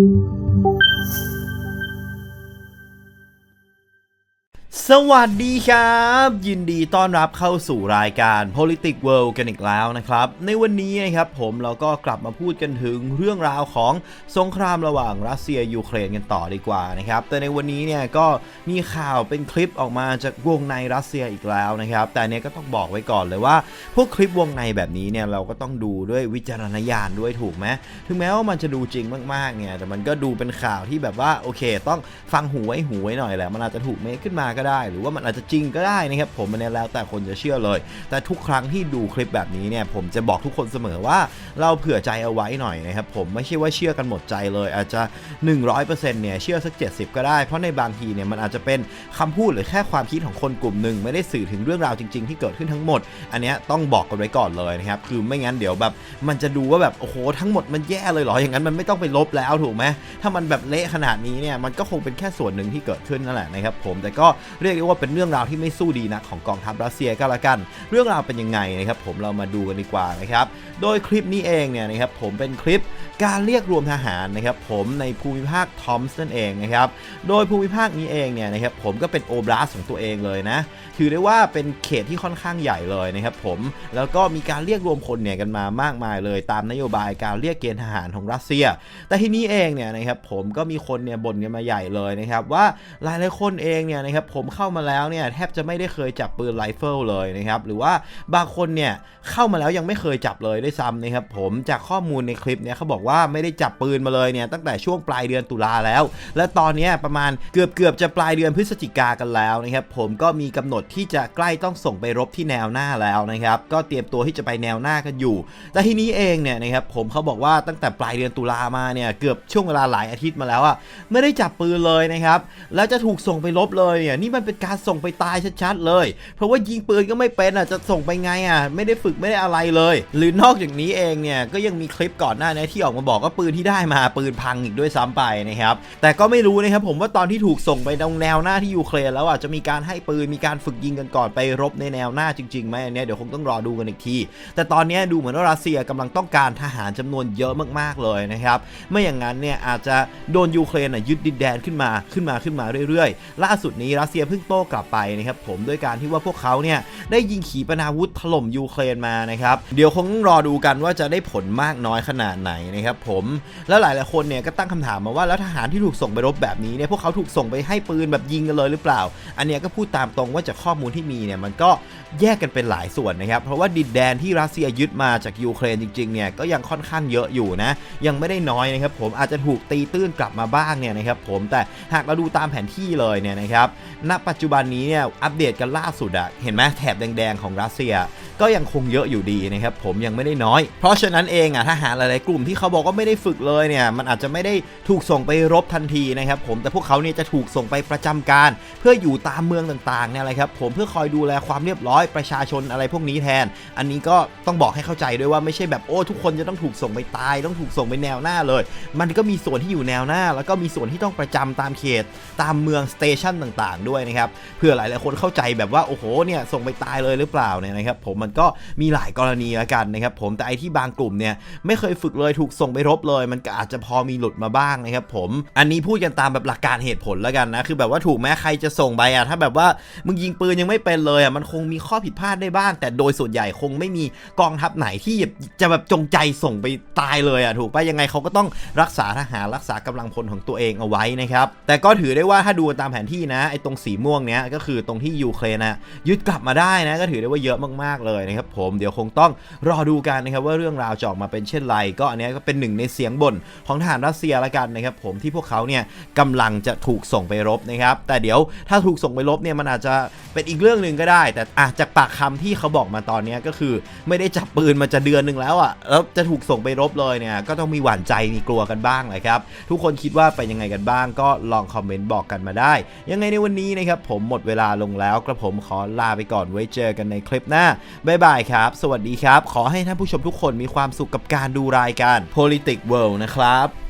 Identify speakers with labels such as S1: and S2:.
S1: thank you สวัสดีครับ ยินดีต้อนรับเข้าสู่รายการ Politics World กันอีกแล้วนะครับ ในวันนี้นะครับผมเราก็กลับมาพูดกันถึงเรื่องราวของสงครามระหว่างรัสเซียยูเครนกันต่อดีกว่านะครับ แต่ในวันนี้เนี่ยก็มีข่าวเป็นคลิปออกมาจากวงในรัสเซียอีกแล้วนะครับ แต่เนี้ยก็ต้องบอกไว้ก่อนเลยว่า พวกคลิปวงในแบบนี้เนี่ยเราก็ต้องดูด้วยวิจารณญาณด้วยถูกไหมถึงแม้ว่ามันจะดูจริงมากๆเนี่ยแต่มันก็ดูเป็นข่าวที่แบบว่าโอเค ต้องฟังหูไว้หูไว้หน่อยแหละมันอาจจะถูกเมคขึ้นมาก็ได้หรือว่ามันอาจจะจริงก็ได้นะครับผมมันเนี่ยแล้วแต่คนจะเชื่อเลย แต่ทุกครั้งที่ดูคลิปแบบนี้เนี่ยผมจะบอกทุกคนเสมอว่าเราเผื่อใจเอาไว้หน่อยนะครับผมไม่ใช่ว่าเชื่อกันหมดใจเลย อาจจะ 100%เนี่ยเชื่อสัก 70 ก็ได้ เพราะในบางทีเนี่ยมันอาจจะเป็นคำพูดหรือแค่ความคิดของคนกลุ่มหนึ่งไม่ได้สื่อถึงเรื่องราวจริง ๆ ที่เกิดขึ้นทั้งหมด อันนี้ต้องบอกกันไว้ก่อนเลยนะครับคือไม่งั้นเดี๋ยวแบบมันจะดูว่าแบบโอ้โหทั้งหมดมันแย่เลยเหรออย่างนั้นมันไม่ต้องไปลบแล้วถูกไหมถ้ามันแบบเละขนาดนี้เนี่ยมันก็คงเป็นแค่ส่วนหนึ่งที่เกิดขึ้นนั่นแหละนะครับผมแต่ก็เรียกได้ว่าเป็นเรื่องราวที่ไม่สู้ดีนะของกองทัพรัสเซียก็แล้วกัน เรื่องราวเป็นยังไงนะครับผมเรามาดูกันดีกว่านะครับโดยคลิปนี้เองเนี่ยนะครับผมเป็นคลิปการเรียกรวมทหารนะครับผมในภูมิภาคทอมส์นั่นเองนะครับโดยภูมิภาคนี้เองเนี่ยนะครับผมก็เป็นโอบลาสของตัวเองเลยนะถือได้ว่าเป็นเขตที่ค่อนข้างใหญ่เลยนะครับผมแล้วก็มีการเรียกรวมคนเนี่ยกันมามากมายเลย ตามนโยบายการเรียกเกณฑ์ทหารของรัสเซีย แต่ที่นี้เองเนี่ยนะครับผมก็มีคนเนี่ยบ่นกันมาใหญ่เลยนะครับว่าหลายหลายๆคนเองเนี่ยนะครับผมเข้ามาแล้วเนี่ยแทบจะไม่ได้เคยจับปืนไรเฟิลเลยนะครับหรือว่าบางคนเนี่ยเข้ามาแล้วยังไม่เคยจับเลยด้วยซ้ำนะครับผมจากข้อมูลในคลิปเนี่ยเขาบอกว่าไม่ได้จับปืนมาเลยเนี่ยตั้งแต่ช่วงปลายเดือนตุลาแล้ว และตอนนี้ประมาณเกือบเกือบจะปลายเดือนพฤศจิกากันแล้วนะครับผมก็มีกำหนดที่จะใกล้ต้องส่งไปรบที่แนวหน้าแล้วนะครับก็เตรียมตัวที่จะไปแนวหน้ากันอยู่ แต่ทีนี้เองเนี่ยนะครับผมเขาบอกว่าตั้งแต่ปลายเดือนตุลามาเนี่ยเกือบช่วงเวลาหลายอาทิตย์มาแล้วอะไม่ได้จับปืนเลยนะครับแล้วจะถูกส่งไปรบเลยเนี่ยนี่มันเป็นการส่งไปตายชัดๆเลย เพราะว่ายิงปืนก็ไม่เป็นอะจะส่งไปไงอะไม่ได้ฝึกไม่ได้อะไรเลย หรือนอกจากนี้เองเนี่ยก็ยังมีคลิปก่อนหน้านี้ที่ออกมาบอกว่าปืนที่ได้มาปืนพังอีกด้วยซ้ำไปนะครับแต่ก็ไม่รู้นะครับผมว่าตอนที่ถูกส่งไปตรงแนวหน้าที่ยูเครนแล้วอะจะมีการให้ปืนมีการฝึกยิงกันก่อนไปรบในแนวหน้าจริงๆไหมอันเนี้ยเดี๋ยวคงต้องรอดูกันอีกทีแต่ตอนนี้ดูเหมือนว่ารัสเซียกำลังต้องการทหารจำนวนเยอะมากๆเลยนะครับไม่อย่างนั้นเนี่ยอาจจะโดนยูเครนยึดดินแดนขึ้นมาขึ้นมาขึ้นมาเรื่อยๆ ล่าสุดนี้รัสเซียเพิ่งโต้กลับไปนะครับผมด้วยการที่ว่าพวกเขาเนี่ยได้ยิงขีปนาวุธถล่มยูเครนมานะครับเดี๋ยวคงต้องรอดูกันว่าจะได้ผลมากน้อยขนาดไหนนะครับผมแล้วหลายๆคนเนี่ยก็ตั้งคำถามมาว่าแล้วทหารที่ถูกส่งไปรบแบบนี้เนี่ยพวกเขาถูกส่งไปให้ปืนแบบยิงกันเลยหรือเปล่า อันเนี้ยก็พูดตามตรงว่าจากข้อมูลที่มีเนี่ยมันก็แยกกันเป็นหลายส่วนนะครับเพราะว่าดินแดนที่รัสเซียยึดมาจากยูเครนจริงๆเนี่ยก็ยังค่อนข้างเยอะอยู่นะยังไม่ได้น้อยนะครับผมอาจจะถูกตีตื้นกลับมาบ้างเนี่ยนะครับผมแต่หากเราดูตามแผนที่เลยเนี่ยนะครับณปัจจุบันนี้เนี่ยอัปเดตกันล่าสุดอะเห็นไหมแถบแดงๆของรัสเซีย ก็ยังคงเยอะอยู่ดีนะครับผมยังไม่ได้น้อย เพราะฉะนั้นเองอะทหารหลายๆกลุ่มที่เขาบอกว่าไม่ได้ฝึกเลยเนี่ยมันอาจจะไม่ได้ถูกส่งไปรบทันทีนะครับผมแต่พวกเขาเนี่ยจะถูกส่งไปประจำการ เพื่ออยู่ตามเมืองต่างๆเนี่ยแหละครับผมเพื่อคอยดูแลความเรียบร้อยประชาชนอะไรพวกนี้แทน อันนี้ก็ต้องบอกให้เข้าใจด้วยว่าไม่ใช่แบบโอ้ทุกคนจะต้องถูกส่งไปตาย ต้องถูกส่งไปแนวหน้าเลย มันก็มีส่วนที่อยู่แนวหน้า แล้วก็มีส่วนที่ต้องประจำตามเขต ตามเมืองสเตชันต่าง ๆ ด้วยนะครับเพื่อหลายๆคนเข้าใจแบบว่าโอ้โหเนี่ยส่งไปตายเลยหรือเปล่าเนี่ยนะครับผมมันก็มีหลายกรณีล้วกันนะครับผมแต่ไอที่บางกลุ่มเนี่ยไม่เคยฝึกเลยถูกส่งไปรบเลย มันก็อาจจะพอมีหลุดมาบ้างนะครับผมอันนี้พูดกันตามแบบหลักการเหตุผลแล้วกันนะคือแบบว่าถูกแม้ใครจะส่งไปอะถ้าแบบว่ามึงยิงปืนยังไม่เป็นเลยอะมันคงมีข้อผิดพลาดได้บ้าง แต่โดยส่วนใหญ่คงไม่มีกองทัพไหนที่จะแบบจงใจส่งไปตายเลยอะถูกปะยังไงเขาก็ต้องรักษาทหารรักษากำลังพลของตัวเองเอาไว้นะครับแต่ก็ถือได้ว่าถ้าดูตามแผนที่นะไอ้ตรงสีม่วงเนี้ยก็คือตรงที่ยูเครนนะยึดกลับมาได้นะก็ถือได้ว่าเยอะมากๆเลยนะครับผมเดี๋ยวคงต้องรอดูกันนะครับว่าเรื่องราวจะออกมาเป็นเช่นไร ก็อันนี้ก็เป็นหนึ่งในเสียงบ่นของทหารรัสเซียละกันนะครับผมที่พวกเขาเนี่ยกำลังจะถูกส่งไปรบนะครับแต่เดี๋ยวถ้าถูกส่งไปรบเนี่ยมันอาจจะเป็นอีกเรื่องหนึ่งก็ได้ แต่อาจจากปากคำที่เขาบอกมาตอนนี้ก็คือไม่ได้จับปืนมาจะเดือนหนึ่งแล้วอะแล้วจะถูกส่งไปรบเลยเนี่ยก็ต้องมีหวั่นใจมีกลัวกันบ้างเลยครับทุกคนคิดว่าเป็นยังไงกันบ้าง ก็ลองคอมเมนต์บอกกันมาได้ ยังไงในวันนี้นะครับผมหมดเวลาลงแล้วกระผมขอลาไปก่อนไว้เจอกันในคลิปหน้าบ๊ายบายครับ สวัสดีครับ ขอให้ท่านผู้ชมทุกคนมีความสุขกับการดูรายการ Politics World นะครับ